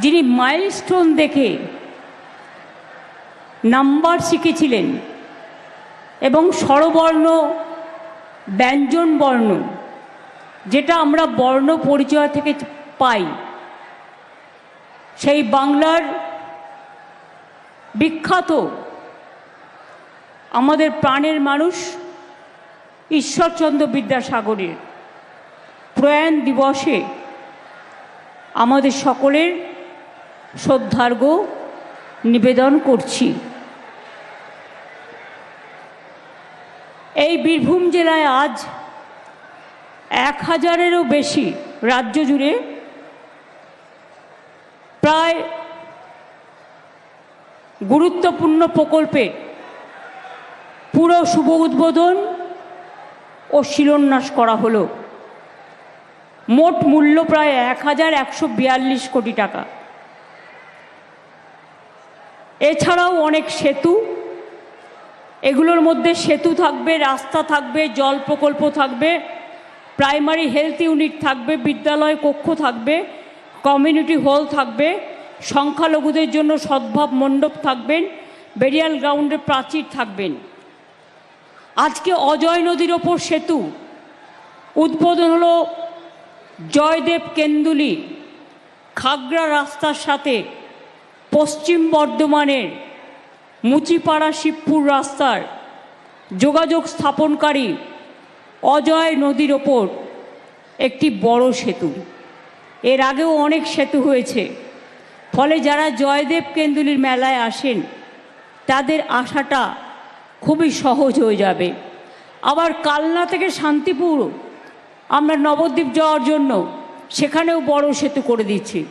যিনি মাইলস্টোন দেখে নাম্বার শিখেছিলেন এবং স্বরবর্ণ, ব্যঞ্জন বর্ণ, যেটা আমরা বর্ণ পরিচয় থেকে পাই, সেই বাংলার বিখ্যাত আমাদের প্রাণের মানুষ ঈশ্বরচন্দ্র বিদ্যাসাগরের প্রয়াণ দিবসে আমাদের সকলের শ্রদ্ধার্ঘ নিবেদন করছি। এই বীরভূম জেলায় আজ এক হাজারেরও বেশি রাজ্য জুড়ে প্রায় গুরুত্বপূর্ণ প্রকল্পে পুরো শুভ উদ্বোধন ও শিলান্যাস করা হলো। মোট মূল্য প্রায় এক হাজার একশো বিয়াল্লিশ কোটি টাকা। এছাড়াও অনেক সেতু। এগুলোর মধ্যে সেতু থাকবে, রাস্তা থাকবে, জল প্রকল্প থাকবে, প্রাইমারি হেলথ ইউনিট থাকবে, বিদ্যালয় কক্ষ থাকবে, কমিউনিটি হল থাকবে, সংখ্যালঘুদের জন্য সদ্ভাব মণ্ডপ থাকবেন বেরিয়াল গ্রাউন্ডে প্রাচীর থাকবেন। আজকে অজয় নদীর ওপর সেতু। উদ্বোধন হলো জয়দেব কেন্দুলি, খাগড়া রাস্তার সাথে। পশ্চিম বর্ধমানের মুচিপাড়া শিবপুর রাস্তার যোগাযোগ স্থাপনকারী অজয় নদীর ওপর একটি বড় সেতু। এর আগেও অনেক সেতু হয়েছে। ফলে যারা জয়দেব কেন্দুলির মেলায় আসেন, তাদের আসাটা খুবই সহজ হয়ে যাবে। আবার কালনা থেকে শান্তিপুর আমরা নবদ্বীপ যাওয়ার জন্য সেখানেও বড় সেতু করে দিচ্ছি।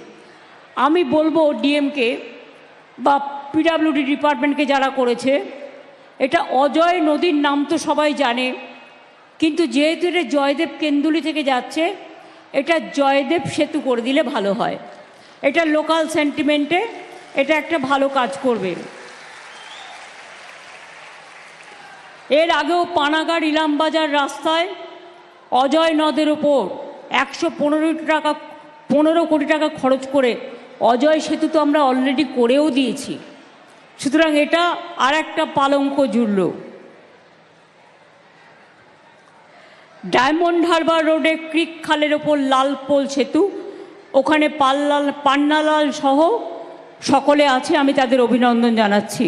আমি বলব ডিএমকে বা পিডাব্লিউডি ডিপার্টমেন্টকে যারা করেছে, এটা অজয় নদীর নাম তো সবাই জানে, কিন্তু যেহেতু এটা জয়দেব কেন্দুলি থেকে যাচ্ছে, এটা জয়দেব সেতু করে দিলে ভালো হয়। এটা লোকাল সেন্টিমেন্টে এটা একটা ভালো কাজ করবে। এর আগেও পানাগাড় ইলামবাজার রাস্তায় অজয় নদের ওপর একশো পনেরো টাকা, পনেরো কোটি টাকা খরচ করে অজয় সেতু তো আমরা অলরেডি করেও দিয়েছি। সুতরাং এটা আর একটা পালঙ্ক জুড়ল। ডায়মন্ড হারবার রোডে ক্রিক খালের ওপর লালপোল সেতু, ওখানে পাল্লাল, পান্নালাল সহ সকলে আছে, আমি তাদের অভিনন্দন জানাচ্ছি।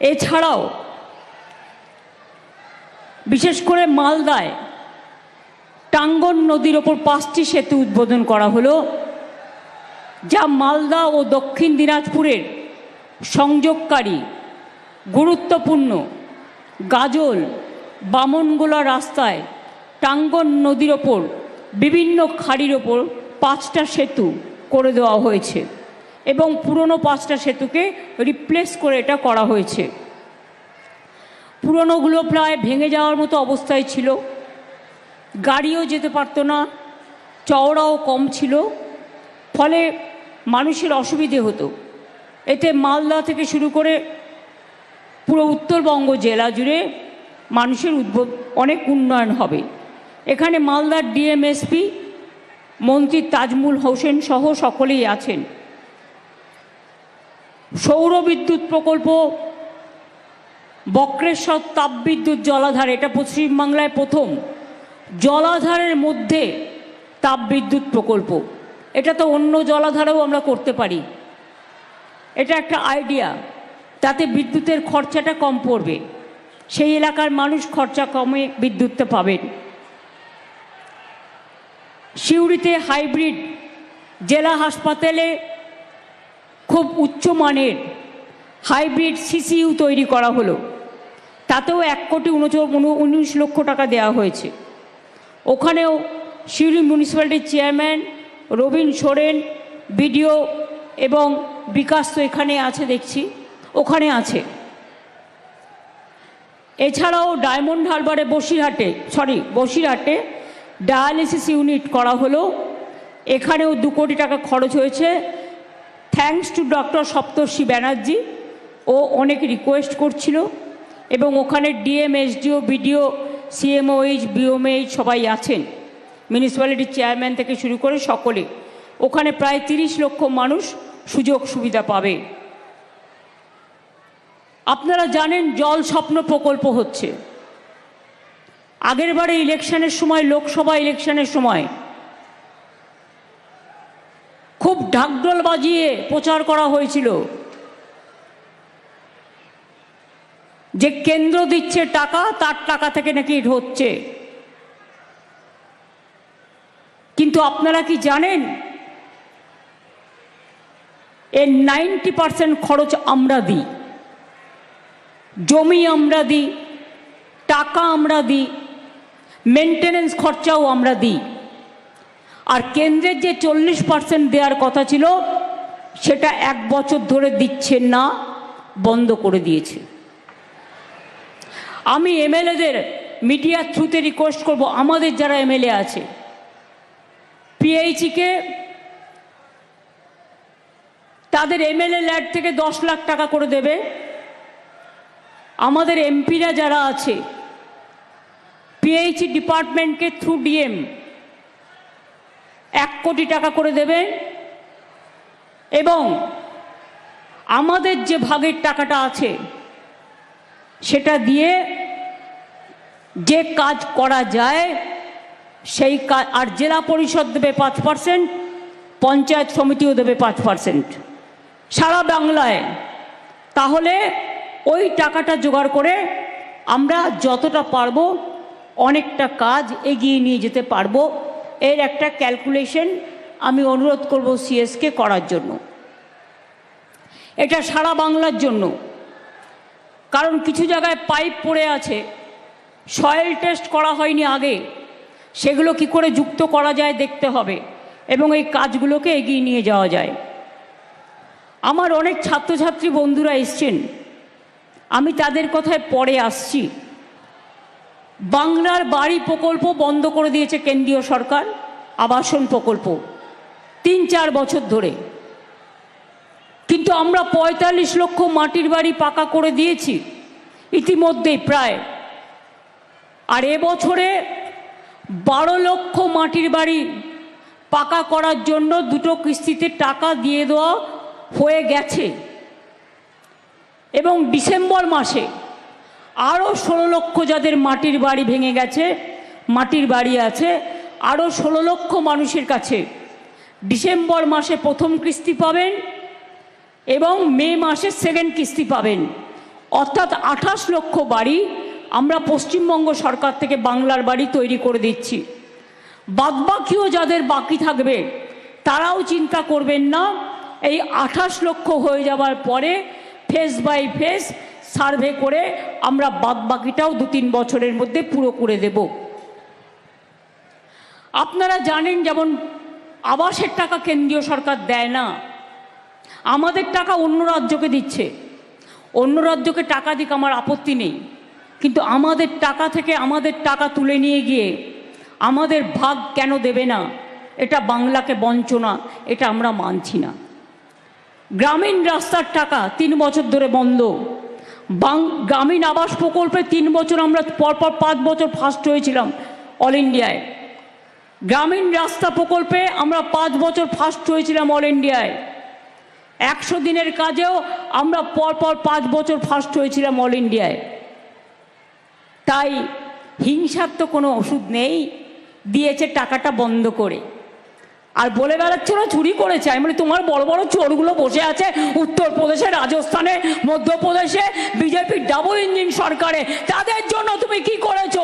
এছাড়াও, বিশেষ করে মালদায় টাঙ্গন নদীর ওপর পাঁচটি সেতু উদ্বোধন করা হলো। যা মালদা ও দক্ষিণ দিনাজপুরের সংযোগকারী, গুরুত্বপূর্ণ। গাজল, বামনগোলা রাস্তায়, টাঙ্গন নদীর ওপর, বিভিন্ন খাড়ির ওপর পাঁচটা সেতু করে দেওয়া হয়েছে এবং পুরনো পাঁচটা সেতুকে রিপ্লেস করে এটা করা হয়েছে। পুরনোগুলো প্রায় ভেঙে যাওয়ার মতো অবস্থায় ছিল। গাড়িও যেতে পারতো না, চওড়াও কম ছিল। ফলে মানুষের অসুবিধে হতো। এতে মালদা থেকে শুরু করে পুরো উত্তরবঙ্গ জেলা জুড়ে মানুষের উদ্ভব, অনেক উন্নয়ন হবে। এখানে মালদার ডিএমএসপি মন্ত্রী তাজমুল হোসেন সহ সকলেই আছেন। সৌর বিদ্যুৎ প্রকল্প, বক্রেশ্বর তাপবিদ্যুৎ জলাধার, এটা পশ্চিমবাংলায় প্রথম। জলাধারের মধ্যে তাপবিদ্যুৎ প্রকল্প। এটা তো অন্য জলাধারেও আমরা করতে পারি। এটা একটা আইডিয়া তাতে বিদ্যুতের খরচাটা কম পড়বে। সেই এলাকার মানুষ খরচা কমে বিদ্যুৎটা পাবেন। সিউড়িতে হাইব্রিড জেলা হাসপাতালে খুব উচ্চমানের হাইব্রিড সিসিইউ তৈরি করা হলো। তাতেও এক কোটি উনিশ লক্ষ টাকা দেওয়া হয়েছে। ওখানেও সিউড়ি মিউনিসিপ্যালিটির চেয়ারম্যান রবীন সোরেন, বিডিও এবং বিকাশ তো এখানে আছে দেখছি, ওখানে আছে। এছাড়াও ডায়মন্ড হারবারে বসিরহাটে, সরি, বসিরহাটে ডায়ালিসিস ইউনিট করা হলো, এখানেও দু কোটি টাকা খরচ হয়েছে। Thanks to doctor Saptarshi Banerjee, ও অনেক রিকোয়েস্ট করছিল, এবং ওখানে DM SDO BDO CMOH BMOH সবাই আছেন। মিউনিসিপ্যালিটির চেয়ারম্যান থেকে শুরু করে সকলে, ওখানে প্রায় তিরিশ লক্ষ মানুষ সুযোগ সুবিধা পাবে। আপনারা জানেন জল স্বপ্ন প্রকল্প হচ্ছে। আগের বারে ইলেকশনের সময়, লোকসভা ইলেকশনের সময় খুব ঢাকডোল বাজিয়ে প্রচার করা হয়েছিল। যে কেন্দ্র দিচ্ছে টাকা, তার টাকা থেকে নাকি হচ্ছে। কিন্তু আপনারা কি জানেন? এর নাইনটি পার্সেন্ট খরচ আমরা দিই। জমি আমরা দিই, টাকা আমরা দিই মেনটেনেন্স খরচাও আমরা দিই। আর কেন্দ্রের যে চল্লিশ পার্সেন্ট দেওয়ার কথা ছিল, সেটা এক বছর ধরে দিচ্ছে না, বন্ধ করে দিয়েছে। আমি এমএলএদের মিডিয়ার থ্রুতে রিকোয়েস্ট করব, আমাদের যারা এমএলএ আছে পিএইচিকে তাদের এমএলএ ল্যাড থেকে দশ লাখ টাকা করে দেবে। আমাদের এমপিরা যারা আছে পিএইচি ডিপার্টমেন্টকে থ্রু ডিএম এক কোটি টাকা করে দেবে এবং আমাদের যে ভাগের টাকাটা আছে, সেটা দিয়ে যে কাজ করা যায় সেই আর জেলা পরিষদ দেবে পাঁচ পার্সেন্ট, পঞ্চায়েত সমিতিও দেবে পাঁচ পার্সেন্ট। সারা বাংলায়। তাহলে ওই টাকাটা জোগাড় করে আমরা যতটা পারব অনেকটা কাজ এগিয়ে নিয়ে যেতে পারব। এর একটা ক্যালকুলেশন আমি অনুরোধ করব সিএসকে করার জন্য। এটা সারা বাংলার জন্য। কারণ কিছু জায়গায় পাইপ পড়ে আছে। সয়েল টেস্ট করা হয়নি আগে। সেগুলো কি করে যুক্ত করা যায় দেখতে হবে এবং এই কাজগুলোকে এগিয়ে নিয়ে যাওয়া যায়। আমার অনেক ছাত্রছাত্রী বন্ধুরা এসছেন। আমি তাদের কথায় পরে আসছি। বাংলার বাড়ি প্রকল্প বন্ধ করে দিয়েছে কেন্দ্রীয় সরকার, আবাসন প্রকল্প, তিন চার বছর ধরে। কিন্তু আমরা পঁয়তাল্লিশ লক্ষ মাটির বাড়ি পাকা করে দিয়েছি। ইতিমধ্যেই প্রায়। আর এবছরে বারো লক্ষ মাটির বাড়ি পাকা করার জন্য দুটো কিস্তিতে টাকা দিয়ে দেওয়া হয়ে গেছে। এবং ডিসেম্বর মাসে আরও ষোলো লক্ষ যাদের মাটির বাড়ি ভেঙে গেছে, মাটির বাড়ি আছে আরও ষোলো লক্ষ মানুষের কাছে ডিসেম্বর মাসে প্রথম কিস্তি পাবেন এবং মে মাসে সেকেন্ড কিস্তি পাবেন। অর্থাৎ আঠাশ লক্ষ বাড়ি আমরা পশ্চিমবঙ্গ সরকার থেকে বাংলার বাড়ি তৈরি করে দিচ্ছি। বাদবাকিও যাদের বাকি থাকবে, তারাও চিন্তা করবেন না, এই আঠাশ লক্ষ হয়ে যাওয়ার পরে ফেস বাই ফেস সার্ভে করে আমরা বাদবাকিটাও দু তিন বছরের মধ্যে পুরো করে দেব। আপনারা জানেন যেমন আবাসের টাকা কেন্দ্রীয় সরকার দেয় না, আমাদের টাকা অন্য রাজ্যকে দিচ্ছে। অন্য রাজ্যকে টাকা দিক আমার আপত্তি নেই। কিন্তু আমাদের টাকা থেকে আমাদের টাকা তুলে নিয়ে গিয়ে আমাদের ভাগ কেন দেবে না? এটা বাংলাকে বঞ্চনা, এটা আমরা মানছি না। গ্রামীণ রাস্তার টাকা তিন বছর ধরে বন্ধ। বাং, গ্রামীণ আবাস প্রকল্পে তিন বছর আমরা পরপর পাঁচ বছর ফার্স্ট হয়েছিলাম অল ইন্ডিয়ায় গ্রামীণ রাস্তা প্রকল্পে আমরা পাঁচ বছর ফার্স্ট হয়েছিলাম অল ইন্ডিয়ায় একশো দিনের কাজেও আমরা পরপর পাঁচ বছর ফার্স্ট হয়েছিলাম অল ইন্ডিয়ায় তাই হিংসার তো কোনো ওষুধ নেই। দিয়েছে টাকাটা বন্ধ করে। আর বলে বেড়াচ্ছে ওরা চুরি করেছে। আমি বলি, তোমার বড় বড় চোরগুলো বসে আছে উত্তরপ্রদেশে, রাজস্থানে, মধ্যপ্রদেশে, বিজেপির ডাবল ইঞ্জিন সরকারে। তাদের জন্য তুমি কি করেছ?